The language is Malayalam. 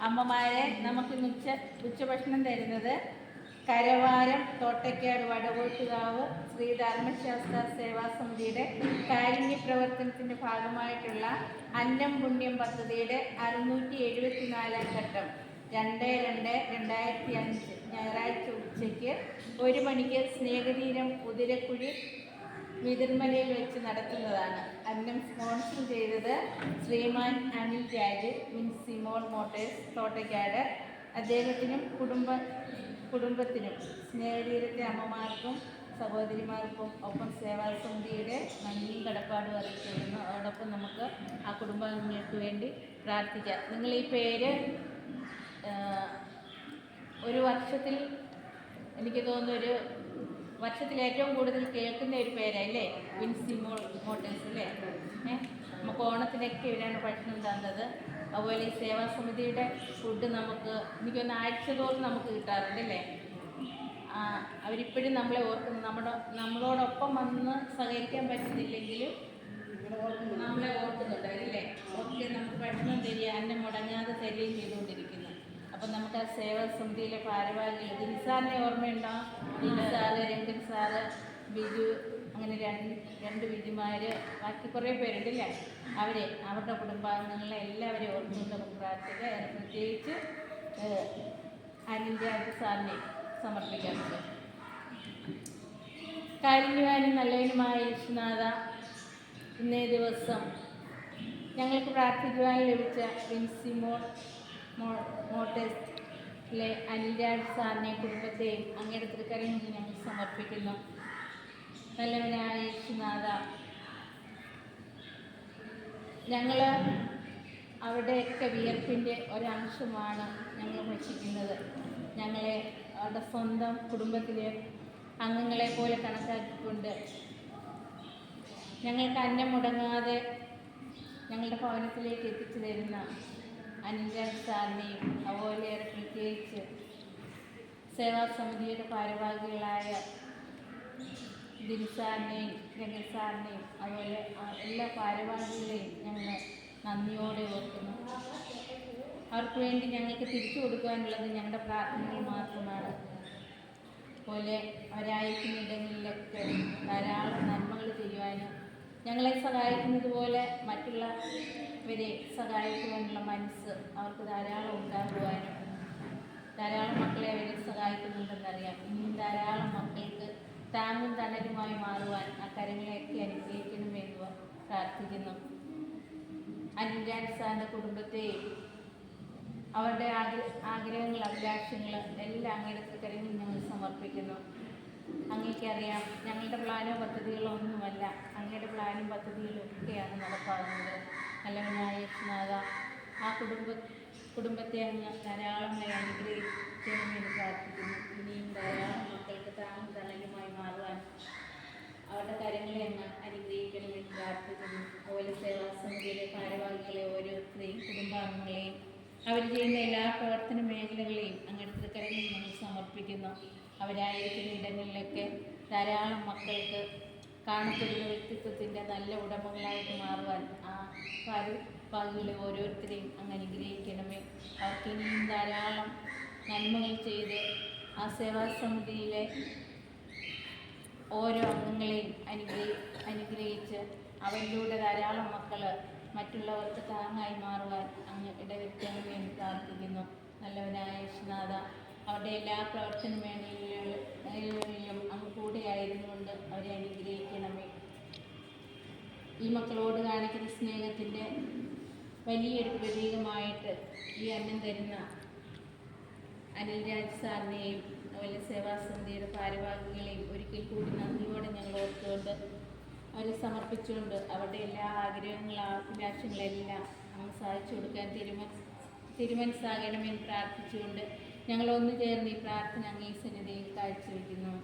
അമ്മമാരെ നമുക്ക് ഉച്ച ഉച്ചഭക്ഷണം തരുന്നത് കരവാരം തോട്ടക്കാട് വടകോട്ടുകാവ് ശ്രീ ധർമ്മശാസ്ത്ര സേവാ സമിതിയുടെ കാരുണ്യ പ്രവർത്തനത്തിന്റെ ഭാഗമായിട്ടുള്ള അന്നം പുണ്യം പദ്ധതിയുടെ അറുന്നൂറ്റി എഴുപത്തിനാലാം ഘട്ടം രണ്ട് രണ്ട് രണ്ടായിരത്തി അഞ്ച് ഞായറാഴ്ച ഉച്ചയ്ക്ക് ഒരു മണിക്ക് സ്നേഹതീരം കുതിരക്കുഴി വിതിർമലയിൽ വെച്ച് നടത്തുന്നതാണ്. അന്നം സ്പോൺസർ ചെയ്തത് ശ്രീമാൻ അനിൽ രാജ് മിൻസിമോൾ മോട്ടേഴ്സ് തോട്ടയ്ക്കാട്. അദ്ദേഹത്തിനും കുടുംബ കുടുംബത്തിനും സ്നേഹതീരത്തെ അമ്മമാർക്കും സഹോദരിമാർക്കും ഒപ്പം സേവാ സമിതിയുടെ നന്ദിയും കടപ്പാടും അറിയിച്ചിരുന്നു. അതോടൊപ്പം നമുക്ക് ആ കുടുംബാംഗങ്ങൾക്ക് വേണ്ടി പ്രാർത്ഥിക്കാം. നിങ്ങൾ ഈ പേര് ഒരു വർഷത്തിൽ എനിക്ക് തോന്നുന്നു ഒരു വർഷത്തിൽ ഏറ്റവും കൂടുതൽ കേൾക്കുന്ന ഒരു പേരല്ലേ? വിൻസി മോ മോട്ടേഴ്സ് അല്ലേ? നമുക്ക് ഓണത്തിനൊക്കെ ഇവരാണ് ഭക്ഷണം തന്നത്. അതുപോലെ ഈ സേവാ സമിതിയുടെ ഫുഡ് നമുക്ക് എനിക്കൊന്ന് ആഴ്ച തോറും നമുക്ക് കിട്ടാറുണ്ട് അല്ലേ? അവരിപ്പോഴും നമ്മളെ ഓർക്കുന്നു. നമ്മുടെ നമ്മളോടൊപ്പം വന്ന് സഹകരിക്കാൻ പറ്റുന്നില്ലെങ്കിലും നമ്മളെ ഓർക്കുന്നുണ്ട് അവരില്ലേ ഓക്കെ നമുക്ക് ഭക്ഷണം തരിക അന്നം മുടങ്ങാതെ തരികയും ചെയ്തുകൊണ്ടിരിക്കുന്നു അപ്പം നമുക്ക് ആ സേവ സമിതിയിലെ ഭാരവാഹികൾ ദിൻസാറിനെ ഓർമ്മയുണ്ടോ? ദിൻസാറ് രംഗൻ സാറ് ബിജു അങ്ങനെ രണ്ട് രണ്ട് ബിജുമാർ ബാക്കി കുറേ പേരുണ്ടല്ലേ? അവരെ അവരുടെ കുടുംബാംഗങ്ങളെ എല്ലാവരെയും ഓർമ്മയുണ്ട് നമുക്ക് പ്രാർത്ഥിക്കാം അതിന് പ്രത്യേകിച്ച് അനിന്റെ സാറിനെ സമർപ്പിക്കാറുണ്ട് കാരുണ്യവാനും നല്ലവനുമായ യേശുനാഥ ഇന്നേ ദിവസം ഞങ്ങൾക്ക് പ്രാർത്ഥിക്കുവാൻ ലഭിച്ച വിൻസിമോൾ മോട്ടേഴ്സിലെ അനിൽരാജ് സാറിനെ കുടുംബത്തെയും അങ്ങയുടെ തൃക്കരങ്ങളിൽ ഞങ്ങൾ സമർപ്പിക്കുന്നു. നല്ലവനായ യേശുനാഥ ഞങ്ങൾ അവിടെയൊക്കെ വിയർപ്പിന്റെ ഒരംശമാണ് ഞങ്ങൾ ഭക്ഷിക്കുന്നത്. ഞങ്ങളെ അവരുടെ സ്വന്തം കുടുംബത്തിലെ അംഗങ്ങളെ പോലെ കണക്കാക്കിക്കൊണ്ട് ഞങ്ങൾക്ക് അന്നം മുടങ്ങാതെ ഞങ്ങളുടെ ഭവനത്തിലേക്ക് എത്തിച്ചു തരുന്ന അനിൽരാജ് സാറിനെയും അതുപോലെ പ്രത്യേകിച്ച് സേവാ സമിതിയുടെ ഭാരവാഹികളായ ദിൽസാറിനെയും രംഗൻ സാറിനെയും അതുപോലെ എല്ലാ ഭാരവാഹികളെയും ഞങ്ങൾ നന്ദിയോടെ ഓർക്കുന്നു. അവർക്ക് വേണ്ടി ഞങ്ങൾക്ക് തിരിച്ചു കൊടുക്കാനുള്ളത് ഞങ്ങളുടെ പ്രാർത്ഥനകൾ മാത്രമാണ്. പോലെ ഇടങ്ങളിലൊക്കെ ധാരാളം നന്മകൾ ചെയ്യുവാനും ഞങ്ങളെ സഹായിക്കുന്നത് പോലെ മറ്റുള്ളവരെ സഹായിക്കുവാനുള്ള മനസ്സ് അവർക്ക് ധാരാളം ഉണ്ടാകുവാനും ധാരാളം മക്കളെ അവരെ സഹായിക്കുന്നുണ്ടെന്നറിയാം. ഇനിയും ധാരാളം മക്കൾക്ക് താങ്ങും തണലുമായി മാറുവാൻ ആ കരങ്ങളെയൊക്കെ അനുഗ്രഹിക്കണമെന്ന് പ്രാർത്ഥിക്കുന്നു. സാറിന്റെ കുടുംബത്തെയും അവരുടെ ആഗ്ര ആഗ്രഹങ്ങൾ അഭിലാഷങ്ങൾ എല്ലാം അങ്ങയുടെ കരങ്ങളിൽ ഞങ്ങൾ സമർപ്പിക്കുന്നു. അങ്ങേക്കറിയാം ഞങ്ങളുടെ പ്ലാനോ പദ്ധതികളോ ഒന്നുമല്ല. അങ്ങയുടെ പ്ലാനും പദ്ധതികളും ഒക്കെയാണ് നടപ്പാകുന്നത് നല്ലവനായ യേശുനാഥ ആ കുടുംബ കുടുംബത്തെ അങ്ങ് ധാരാളമായി അനുഗ്രഹിക്കണമെന്ന് പ്രാർത്ഥിക്കുന്നു. ഇനിയും ധാരാളം മക്കൾക്ക് താങ്ങും തണലുമായി മാറുവാൻ അവരുടെ കാര്യങ്ങളെ അങ്ങ് അനുഗ്രഹിക്കണമെന്ന് പ്രാർത്ഥിക്കുന്നു. അതുപോലെ സേവാ സമിതിയിലെ ഭാരവാഹികളെ ഓരോരുത്തരെയും കുടുംബാംഗങ്ങളെയും അവർ ചെയ്യുന്ന എല്ലാ പ്രവർത്തന മേഖലകളെയും അങ്ങനത്തെ കരങ്ങളിൽ നമ്മൾ സമർപ്പിക്കുന്നു. അവരായിരിക്കുന്ന ഇടങ്ങളിലൊക്കെ ധാരാളം മക്കൾക്ക് കാണപ്പെടുന്ന വ്യക്തിത്വത്തിന്റെ നല്ല ഉടമകളായിട്ട് മാറുവാൻ ആ ഭാരവാഹികളെ ഓരോരുത്തരെയും അങ്ങ് അനുഗ്രഹിക്കണമേ അവർക്ക് ഇനിയും ധാരാളം നന്മകൾ ചെയ്ത് ആ സേവാ സമിതിയിലെ ഓരോ അംഗങ്ങളെയും അനുഗ്രഹി അനുഗ്രഹിച്ച് അവരിലൂടെ ധാരാളം മക്കൾ മറ്റുള്ളവർക്ക് താങ്ങായി മാറുവാൻ അങ്ങ് ഇടവരുത്തണമെന്ന് എന്ന് പ്രാർത്ഥിക്കുന്നു. നല്ലവനായ യേശുനാഥ അവരുടെ എല്ലാ പ്രവർത്തന മേഖലകളിലും അങ്ങ് കൂടെയായിരുന്നുകൊണ്ട് അവരെ അനുഗ്രഹിക്കണമേ ഈ മക്കളോട് കാണിക്കുന്ന സ്നേഹത്തിന്റെ വലിയൊരു പ്രതീകമായിട്ട് ഈ അന്നം തരുന്ന അനിൽ രാജ് സാറിനെയും അതുപോലെ സേവാസമിതിയുടെ ഭാരവാഹികളെയും ഒരിക്കൽ കൂടി നന്ദിയോടെ ഞങ്ങൾ ഓർത്തുകൊണ്ട് അവരെ സമർപ്പിച്ചുകൊണ്ട് അവരുടെ എല്ലാ ആഗ്രഹങ്ങളും അഭിലാഷങ്ങളെല്ലാം അങ്ങ് സാധിച്ചു കൊടുക്കാൻ തിരുമൻ തിരുമനസാകണമെന്ന് പ്രാർത്ഥിച്ചുകൊണ്ട് ഞങ്ങൾ ഒന്നു ചേർന്ന് ഈ പ്രാർത്ഥന അങ്ങേ സന്നിധിയിൽ കാഴ്ചവെക്കുന്നു.